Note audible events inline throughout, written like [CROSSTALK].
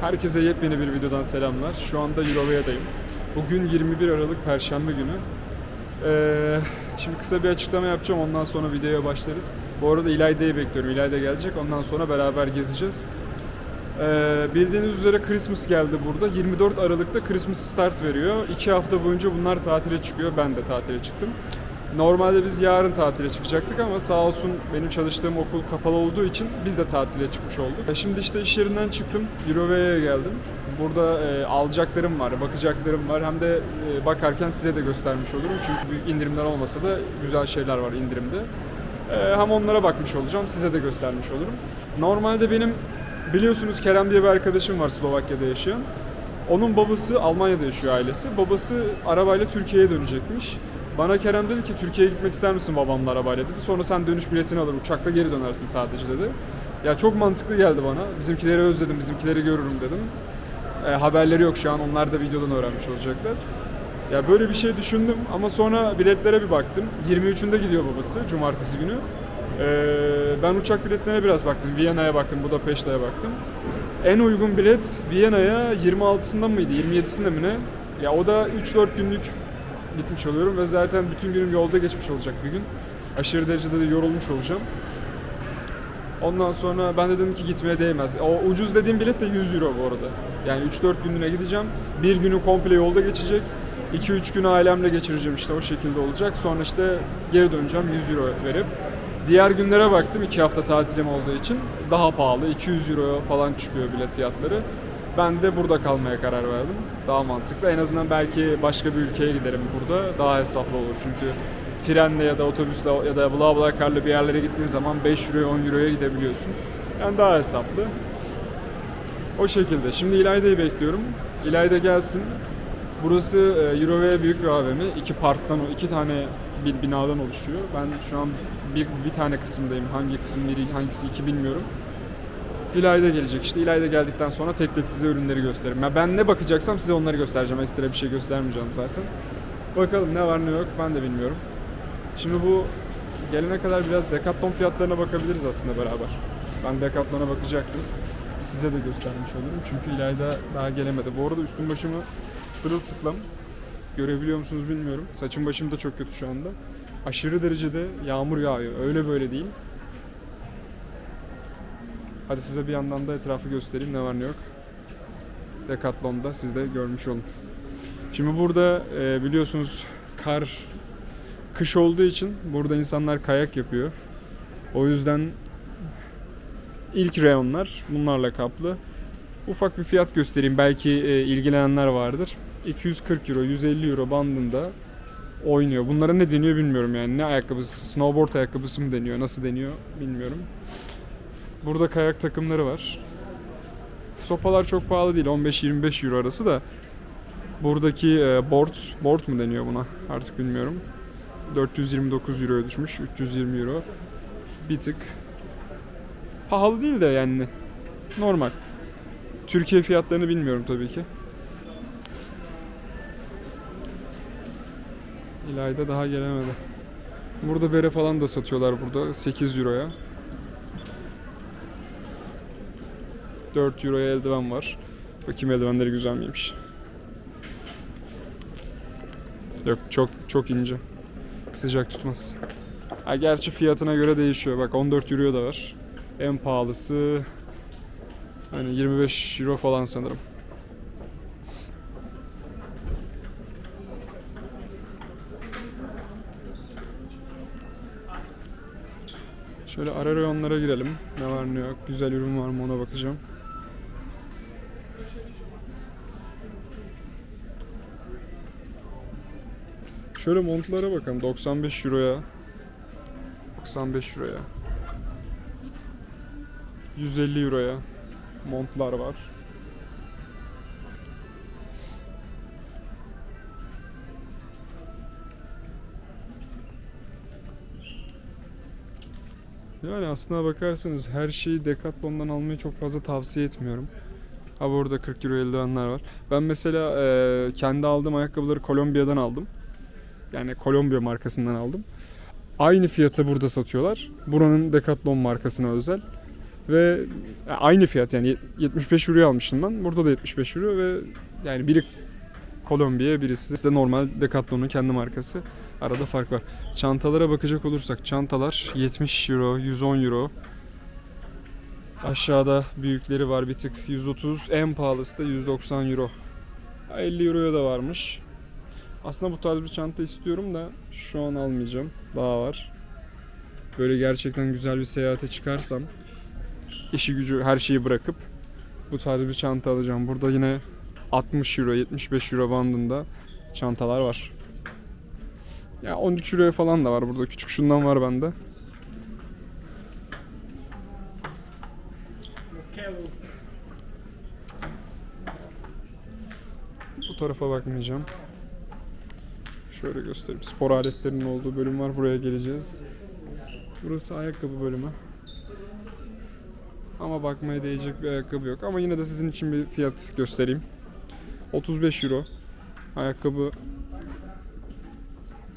Herkese yepyeni bir videodan selamlar. Şu anda Euroveya'dayım. Bugün 21 Aralık Perşembe günü. Ee, şimdi kısa bir açıklama yapacağım ondan sonra videoya başlarız. Bu arada İlayda'yı bekliyorum. İlayda gelecek. Ondan sonra beraber gezeceğiz. Ee, bildiğiniz üzere Christmas geldi burada. 24 Aralık'ta Christmas start veriyor. 2 hafta boyunca bunlar tatile çıkıyor. Ben de tatile çıktım. Normalde biz yarın tatile çıkacaktık ama sağ olsun benim çalıştığım okul kapalı olduğu için biz de tatile çıkmış olduk. E, Şimdi işte iş yerinden çıktım. Euroveya'ya geldim. Burada e, alacaklarım var, bakacaklarım var. Hem de e, bakarken size de göstermiş olurum. Çünkü büyük indirimler olmasa da güzel şeyler var indirimde. E, hem onlara bakmış olacağım, size de göstermiş olurum. Normalde benim biliyorsunuz Kerem diye bir arkadaşım var Slovakya'da yaşayan. Onun babası Almanya'da yaşıyor ailesi. Babası arabayla Türkiye'ye dönecekmiş. Bana Kerem dedi ki Türkiye'ye gitmek ister misin babamla arabayla dedi. Sonra sen dönüş biletini alır uçakla geri dönersin sadece dedi. Ya çok mantıklı geldi bana. Bizimkileri özledim, bizimkileri görürüm dedim. E, haberleri yok şu an. Onlar da videodan öğrenmiş olacaklar. Ya böyle bir şey düşündüm ama sonra biletlere bir baktım. 23'ünde gidiyor babası cumartesi günü. E, ben uçak biletlerine biraz baktım. Viyana'ya baktım, Budapeşte'ye baktım. En uygun bilet Viyana'ya 26'sında mıydı, 27'sinde mi ne? Ya o da 3-4 günlük gitmiş oluyorum ve zaten bütün günüm yolda geçmiş olacak bir gün. Aşırı derecede de yorulmuş olacağım. Ondan sonra ben dedim ki gitmeye değmez. O ucuz dediğim bilet de 100 euro bu arada. Yani 3-4 günlüğüne gideceğim. Bir günü komple yolda geçecek. 2-3 günü ailemle geçireceğim işte o şekilde olacak. Sonra işte geri döneceğim 100 euro verip. Diğer günlere baktım 2 hafta tatilim olduğu için daha pahalı 200 euro falan çıkıyor bilet fiyatları. Ben de burada kalmaya karar verdim. Daha mantıklı. En azından belki başka bir ülkeye giderim burada. Daha hesaplı olur çünkü trenle ya da otobüsle ya da BlaBlaCar'la bir yerlere gittiğin zaman 5 euroya 10 euroya gidebiliyorsun. Yani daha hesaplı. O şekilde. Şimdi İlayda'yı bekliyorum. İlayda gelsin. Burası e, Eurovea büyük bir AVM. İki parttan, iki tane bir binadan oluşuyor. Ben şu an bir, bir tane kısımdayım. Hangi kısım biri, hangisi iki bilmiyorum. İlayda gelecek işte. İlayda geldikten sonra tek tek size ürünleri gösteririm. Ya ben ne bakacaksam size onları göstereceğim. Ekstra bir şey göstermeyeceğim zaten. Bakalım ne var ne yok ben de bilmiyorum. Şimdi bu gelene kadar biraz Decathlon fiyatlarına bakabiliriz aslında beraber. Ben Decathlon'a bakacaktım. Size de göstermiş olurum çünkü İlayda daha gelemedi. Bu arada üstüm başımı sırılsıklam. Görebiliyor musunuz bilmiyorum. Saçım başım da çok kötü şu anda. Aşırı derecede yağmur yağıyor. Öyle böyle değil. Hadi size bir yandan da etrafı göstereyim ne var ne yok. Decathlon'da siz de görmüş olun. Şimdi burada e, biliyorsunuz kar kış olduğu için burada insanlar kayak yapıyor. O yüzden ilk reyonlar bunlarla kaplı. Ufak bir fiyat göstereyim belki e, ilgilenenler vardır. 240 euro, 150 euro bandında oynuyor. Bunlara ne deniyor bilmiyorum yani. Ne ayakkabısı, snowboard ayakkabısı mı deniyor, nasıl deniyor bilmiyorum. Burada kayak takımları var. Sopalar çok pahalı değil. 15-25 euro arası da. Buradaki e, board, board mu deniyor buna? Artık bilmiyorum. 429 euroya düşmüş. 320 euro. Bir tık pahalı değil de yani normal. Türkiye fiyatlarını bilmiyorum tabii ki. İlayda daha gelemedi. Burada bere falan da satıyorlar burada 8 euroya. 4 euroya eldiven var. Bakayım eldivenleri güzel miymiş. Yok çok çok ince. Sıcak tutmaz. Ha, gerçi fiyatına göre değişiyor. Bak 14 euro da var. En pahalısı hani 25 euro falan sanırım. Şöyle ara reyonlara girelim. Ne var ne yok. Güzel ürün var mı ona bakacağım. Şöyle montlara bakalım. 95 euroya. 95 euroya. 150 euroya montlar var. Yani aslına bakarsanız her şeyi Decathlon'dan almayı çok fazla tavsiye etmiyorum. Ha burada 40 euro eldivenler var. Ben mesela e, kendi aldığım ayakkabıları Kolombiya'dan aldım. Yani Kolombiya markasından aldım. Aynı fiyata burada satıyorlar. Buranın Decathlon markasına özel. Ve aynı fiyat yani 75 euroya almıştım ben. Burada da 75 euro ve yani biri Kolombiya birisi de normal Decathlon'un kendi markası. Arada fark var. Çantalara bakacak olursak çantalar 70 euro, 110 euro. Aşağıda büyükleri var bir tık 130, en pahalısı da 190 euro. 50 euroya da varmış. Aslında bu tarz bir çanta istiyorum da şu an almayacağım. Daha var. Böyle gerçekten güzel bir seyahate çıkarsam işi gücü her şeyi bırakıp bu tarz bir çanta alacağım. Burada yine 60 euro 75 euro bandında çantalar var. Ya 13 euroya falan da var burada. Küçük şundan var bende. Bu tarafa bakmayacağım. Şöyle göstereyim. Spor aletlerinin olduğu bölüm var. Buraya geleceğiz. Burası ayakkabı bölümü. Ama bakmaya değecek bir ayakkabı yok. Ama yine de sizin için bir fiyat göstereyim. 35 euro. Ayakkabı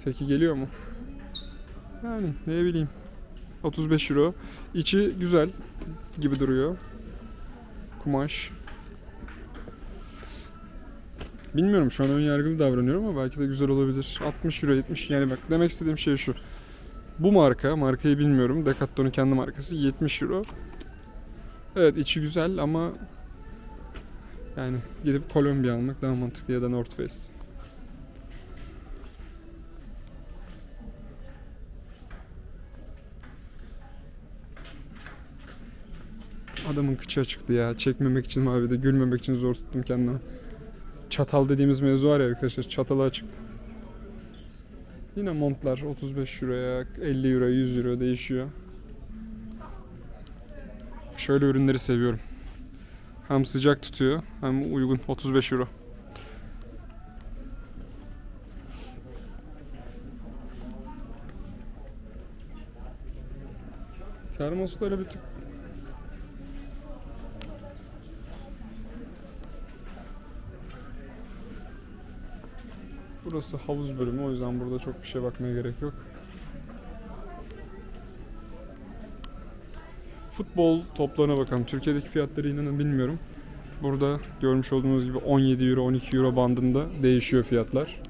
teki geliyor mu? Yani ne bileyim. 35 euro. İçi güzel gibi duruyor. Kumaş. Bilmiyorum şu an ön yargılı davranıyorum ama belki de güzel olabilir. 60 euro 70 yani bak demek istediğim şey şu. Bu marka, markayı bilmiyorum. Decathlon'un kendi markası 70 euro. Evet içi güzel ama yani gidip Kolombiya almak daha mantıklı ya da North Face. Adamın kıçı çıktı ya. Çekmemek için abi de gülmemek için zor tuttum kendimi. Çatal dediğimiz mevzu var ya arkadaşlar. Çatalı açık. Yine montlar 35 euroya, 50 euro, 100 euro değişiyor. Şöyle ürünleri seviyorum. Hem sıcak tutuyor hem uygun 35 euro. Termosları bir tık Burası havuz bölümü o yüzden burada çok bir şey bakmaya gerek yok. Futbol toplarına bakalım. Türkiye'deki fiyatları inanın bilmiyorum. Burada görmüş olduğunuz gibi 17 euro 12 euro bandında değişiyor fiyatlar.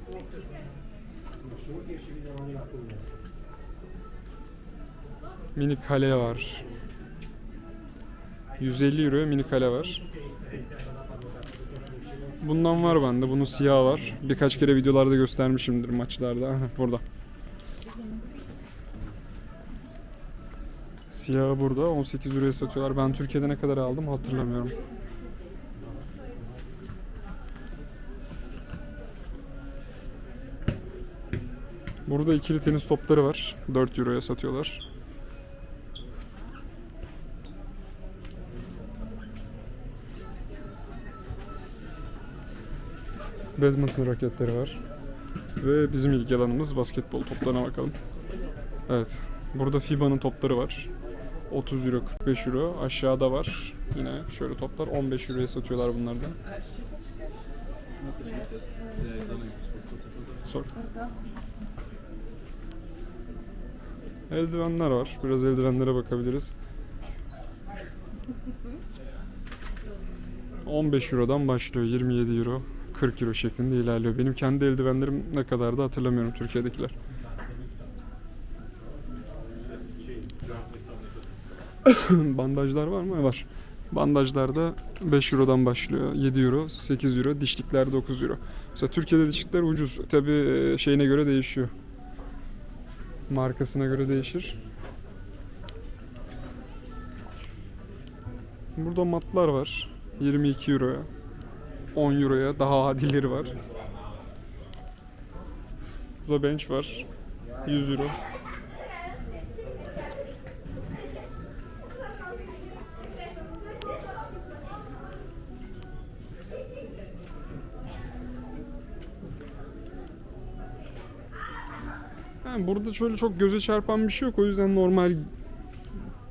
Mini kale var. 150 euroya mini kale var. Bundan var bende. Bunun siyahı var. Birkaç kere videolarda göstermişimdir maçlarda. Burada. Siyahı burada. 18 euroya satıyorlar. Ben Türkiye'de ne kadar aldım hatırlamıyorum. Burada ikili tenis topları var. 4 euroya satıyorlar. Badminton raketleri var. Ve bizim ilgi alanımız basketbol toplarına bakalım. Evet. Burada FIBA'nın topları var. 30 euro 45 euro. Aşağıda var. Yine şöyle toplar 15 euroya satıyorlar bunlardan. Sor. Eldivenler var. Biraz eldivenlere bakabiliriz. 15 Euro'dan başlıyor. 27 Euro, 40 Euro şeklinde ilerliyor. Benim kendi eldivenlerim ne kadar da hatırlamıyorum Türkiye'dekiler. [COUGHS] Bandajlar var mı? Var. Bandajlarda 5 Euro'dan başlıyor. 7 Euro, 8 Euro, dişlikler 9 Euro. Mesela Türkiye'de dişlikler ucuz. Tabi şeyine göre değişiyor. Markasına göre değişir. Burada matlar var. 22 Euro'ya. 10 Euro'ya daha adileri var. Burada bench var. 100 Euro. Yani burada şöyle çok göze çarpan bir şey yok. O yüzden normal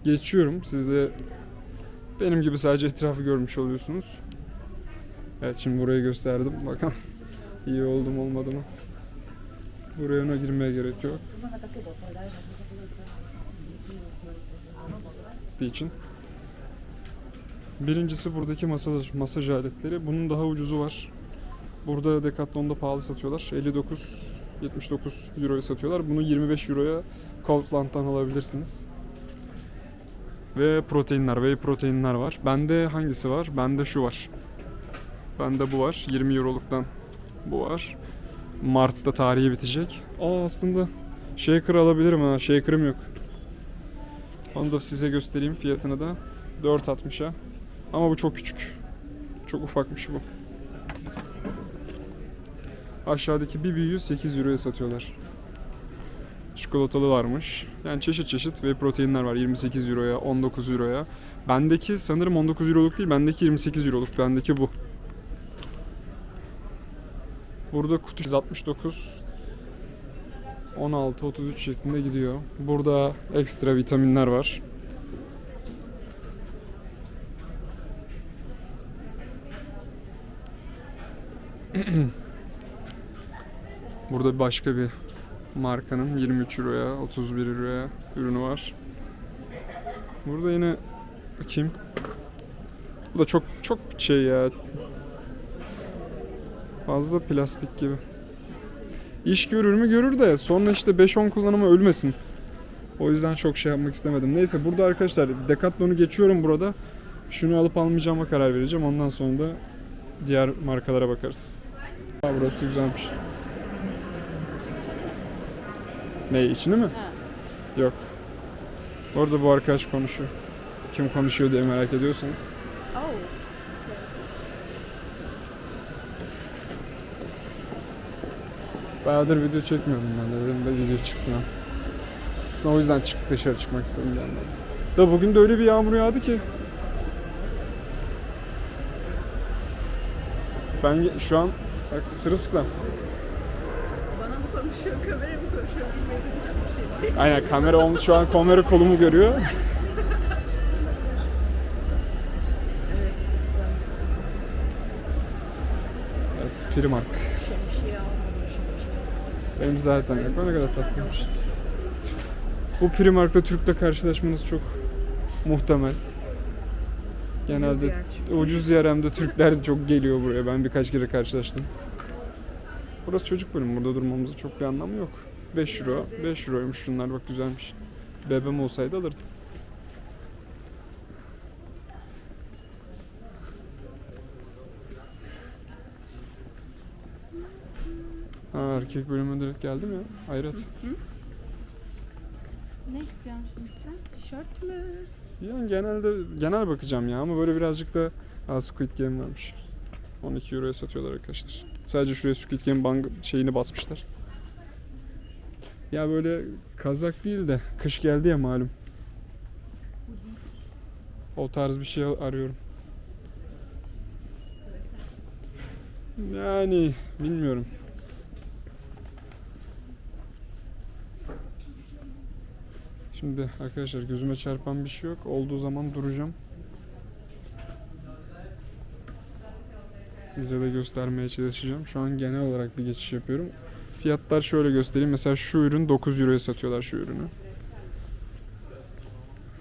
geçiyorum. Siz de benim gibi sadece etrafı görmüş oluyorsunuz. Evet şimdi burayı gösterdim. Bakalım iyi oldu mu olmadı mı? Buraya ona girmeye gerek yok. için. Birincisi buradaki masaj, masaj aletleri. Bunun daha ucuzu var. Burada Decathlon'da pahalı satıyorlar. 59 79 euroya satıyorlar. Bunu 25 euroya Kaufland'dan alabilirsiniz. Ve proteinler, whey proteinler var. Bende hangisi var? Bende şu var. Bende bu var. 20 euroluktan bu var. Mart'ta tarihi bitecek. Aa aslında shaker alabilirim ha. Shaker'ım yok. Onu da size göstereyim fiyatını da. 4.60'a. Ama bu çok küçük. Çok ufakmış bu. Aşağıdaki bir büyüğü 8 euroya satıyorlar. Çikolatalı varmış. Yani çeşit çeşit ve proteinler var. 28 euroya, 19 euroya. Bendeki sanırım 19 euroluk değil, bendeki 28 euroluk. Bendeki bu. Burada kutu 169 16 33 şeklinde gidiyor. Burada ekstra vitaminler var. [CLEARS THROAT] Burada başka bir markanın 23 euroya, 31 euroya ürünü var. Burada yine kim? Bu da çok çok şey ya. Fazla plastik gibi. İş görür mü görür de sonra işte 5-10 kullanıma ölmesin. O yüzden çok şey yapmak istemedim. Neyse burada arkadaşlar Decathlon'u geçiyorum burada. Şunu alıp almayacağıma karar vereceğim. Ondan sonra da diğer markalara bakarız. Aa, burası güzelmiş. Ne içini mi? Yok. Orada bu arkadaş konuşuyor. Kim konuşuyor diye merak ediyorsanız. Oh. Bayağıdır video çekmiyordum ben de dedim de video çıksın ha. Aslında o yüzden çık dışarı çıkmak istedim yandan. Da bugün de öyle bir yağmur yağdı ki. Ben şu an bak sırılsıklam. Bana mı konuşuyor, kameraya mı konuşuyor bilmiyorum hiçbir şey. Aynen kamera olmuş şu an kamera kolumu görüyor. [LAUGHS] Evet Primark. Benim zaten yok. O ne kadar tatlıymış. Bu Primark'ta Türk'le karşılaşmanız çok muhtemel. Genelde ucuz yer hem de Türkler çok geliyor buraya. Ben birkaç kere karşılaştım. Burası çocuk bölümü. Burada durmamızda çok bir anlamı yok. 5 euro. 5 euroymuş şunlar bak güzelmiş. Bebem olsaydı alırdım. Ha, erkek bölümü direkt geldim ya. Hayret. Ne istiyorsun şimdi sen? Tişört mü? Yani genelde genel bakacağım ya ama böyle birazcık da Aa, Squid Game varmış. 12 euroya satıyorlar arkadaşlar. Sadece şuraya Squid Game bang şeyini basmışlar. Ya böyle kazak değil de kış geldi ya malum. O tarz bir şey arıyorum. Yani bilmiyorum. Şimdi arkadaşlar gözüme çarpan bir şey yok. Olduğu zaman duracağım. Size de göstermeye çalışacağım. Şu an genel olarak bir geçiş yapıyorum. Fiyatlar şöyle göstereyim. Mesela şu ürün 9 euroya satıyorlar şu ürünü.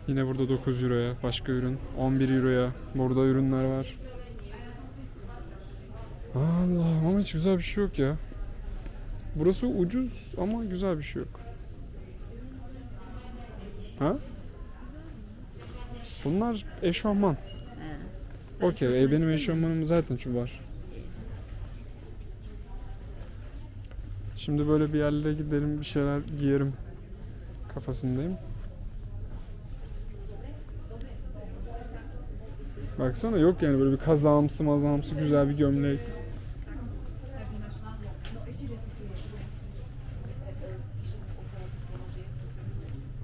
Yine burada 9 euroya. Başka ürün 11 euroya. Burada ürünler var. Allah ama hiç güzel bir şey yok ya. Burası ucuz ama güzel bir şey yok. Ha? Bunlar eşofman. Okey, e, benim eşofmanım zaten şu var. Şimdi böyle bir yerlere gidelim, bir şeyler giyerim kafasındayım. Baksana yok yani böyle bir kazağımsı mazağımsı güzel bir gömlek.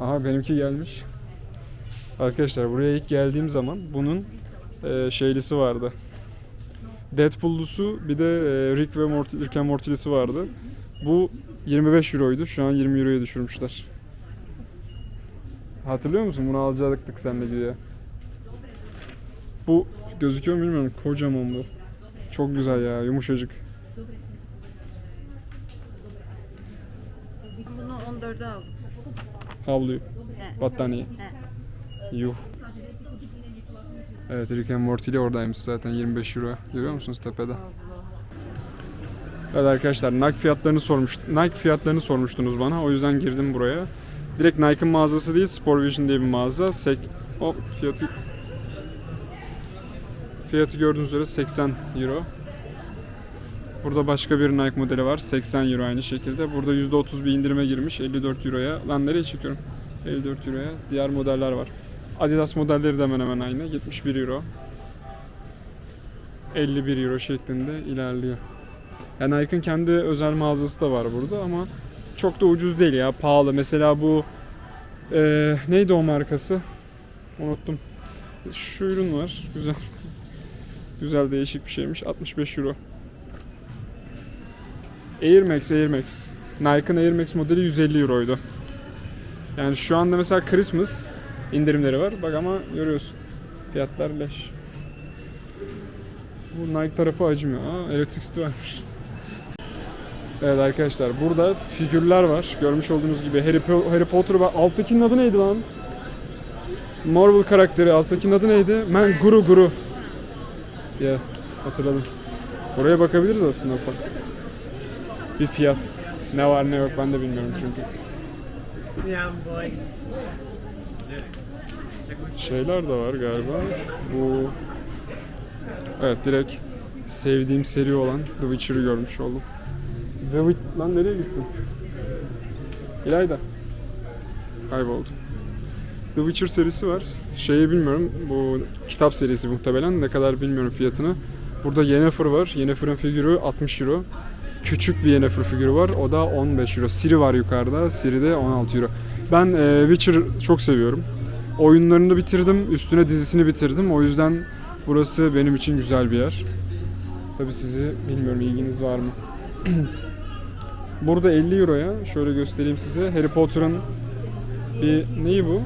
Aha benimki gelmiş. Arkadaşlar buraya ilk geldiğim zaman bunun e, şeylisi vardı. Deadpool'lusu bir de e, Rick ve Morty, Rick and Morty'lisi vardı. Bu 25 euroydu. Şu an 20 euroya düşürmüşler. Hatırlıyor musun? Bunu alacaktık seninle güya. Bu gözüküyor mu bilmiyorum. Kocaman bu. Çok güzel ya. Yumuşacık. Bunu 14'e aldım. Havluyu. He. Battaniye. He. Yuh. Evet Rick and Morty ile oradaymış zaten 25 euro. Görüyor musunuz tepede? Evet arkadaşlar Nike fiyatlarını sormuş Nike fiyatlarını sormuştunuz bana. O yüzden girdim buraya. Direkt Nike'ın mağazası değil, Sport Vision diye bir mağaza. Sek Hop fiyatı Fiyatı gördüğünüz üzere 80 euro. Burada başka bir Nike modeli var. 80 euro aynı şekilde. Burada %30 bir indirime girmiş 54 euroya. Lan nereye çekiyorum? 54 euroya. Diğer modeller var. Adidas modelleri de hemen hemen aynı. 71 euro. 51 euro şeklinde ilerliyor. Yani Nike'ın kendi özel mağazası da var burada ama çok da ucuz değil ya. Pahalı. Mesela bu eee, neydi o markası? Unuttum. Şu ürün var. Güzel. Güzel değişik bir şeymiş. 65 euro. Air Max, Air Max. Nike'ın Air Max modeli 150 euroydu. Yani şu anda mesela Christmas indirimleri var. Bak ama görüyorsun. Fiyatlar leş. Bu Nike tarafı acımıyor. Aa, elektrikli varmış. Evet arkadaşlar burada figürler var. Görmüş olduğunuz gibi Harry, Po- Harry Potter var. Alttakinin adı neydi lan? Marvel karakteri. Alttakinin adı neydi? Man Guru Guru. Ya hatırladım. Oraya bakabiliriz aslında ufak. Bir fiyat. Ne var ne yok ben de bilmiyorum çünkü. Şeyler de var galiba. Bu Evet direkt sevdiğim seri olan The Witcher'ı görmüş oldum. The Wit- Lan nereye gittin? İlayda. Kayboldu. The Witcher serisi var. Şeyi bilmiyorum. Bu kitap serisi muhtemelen. Ne kadar bilmiyorum fiyatını. Burada Yennefer var. Yennefer'ın figürü 60 euro. Küçük bir Yennefer figürü var. O da 15 euro. Siri var yukarıda. Siri de 16 euro. Ben e, Witcher çok seviyorum. Oyunlarını bitirdim. Üstüne dizisini bitirdim. O yüzden burası benim için güzel bir yer. Tabi sizi bilmiyorum ilginiz var mı? [CLEARS THROAT] Burada 50 euroya şöyle göstereyim size. Harry Potter'ın bir neyi bu?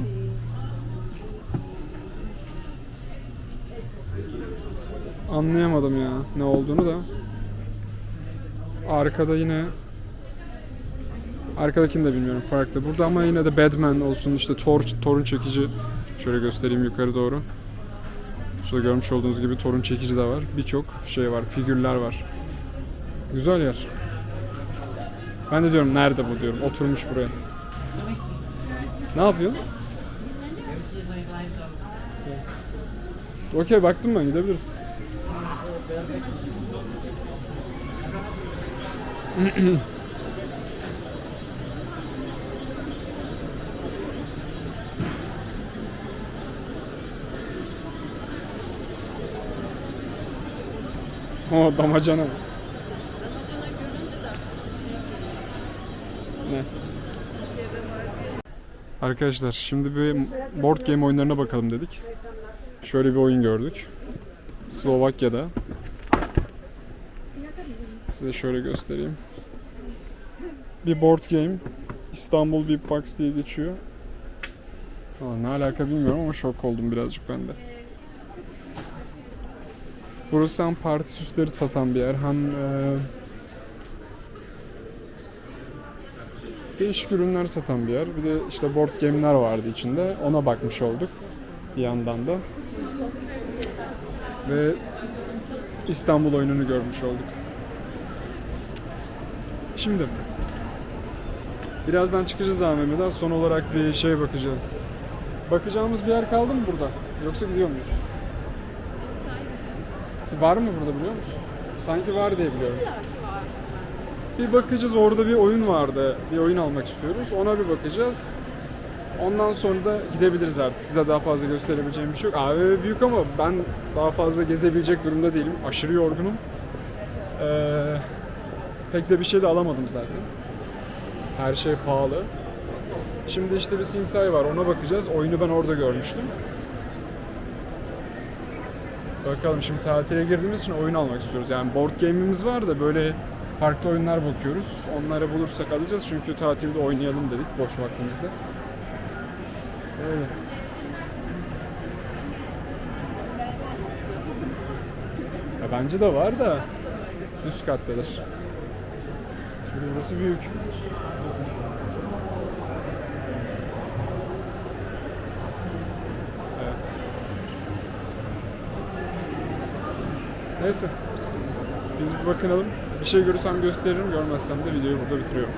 Anlayamadım ya ne olduğunu da. Arkada yine Arkadakini de bilmiyorum farklı. Burada ama yine de Batman olsun işte Thor, Thor'un çekici şöyle göstereyim yukarı doğru. Şurada görmüş olduğunuz gibi Thor'un çekici de var. Birçok şey var, figürler var. Güzel yer. Ben de diyorum nerede bu diyorum. Oturmuş buraya. Ne yapıyorsun? Okey baktım ben gidebiliriz. [CLEARS THROAT] O damacana. Damacana görünce de şey Ne? Arkadaşlar şimdi bir board game oyunlarına bakalım dedik. Şöyle bir oyun gördük. Slovakya'da. Size şöyle göstereyim. Bir board game. İstanbul Beatbox diye geçiyor. Aa, ne alaka bilmiyorum ama şok oldum birazcık ben de. Burası hem parti süsleri satan bir yer hem e, değişik ürünler satan bir yer. Bir de işte board game'ler vardı içinde. Ona bakmış olduk bir yandan da. Ve İstanbul oyununu görmüş olduk. Şimdi birazdan çıkacağız AVM'den. Son olarak bir şey bakacağız. Bakacağımız bir yer kaldı mı burada? Yoksa gidiyor muyuz? Var mı burada biliyor musun? Sanki var diye biliyorum. Bir bakacağız orada bir oyun vardı. Bir oyun almak istiyoruz. Ona bir bakacağız. Ondan sonra da gidebiliriz artık. Size daha fazla gösterebileceğim bir şey yok. AVM büyük ama ben daha fazla gezebilecek durumda değilim. Aşırı yorgunum. Ee, pek de bir şey de alamadım zaten. Her şey pahalı. Şimdi işte bir Sinsay var ona bakacağız. Oyunu ben orada görmüştüm. Bakalım şimdi tatile girdiğimiz için oyun almak istiyoruz. Yani board game'imiz var da böyle farklı oyunlar bakıyoruz. Onları bulursak alacağız çünkü tatilde oynayalım dedik boş vaktimizde. Öyle. Ya bence de var da üst kattadır. Burası büyük. Evet. Neyse. Biz bir bakınalım. Bir şey görürsem gösteririm, görmezsem de videoyu burada bitiriyorum.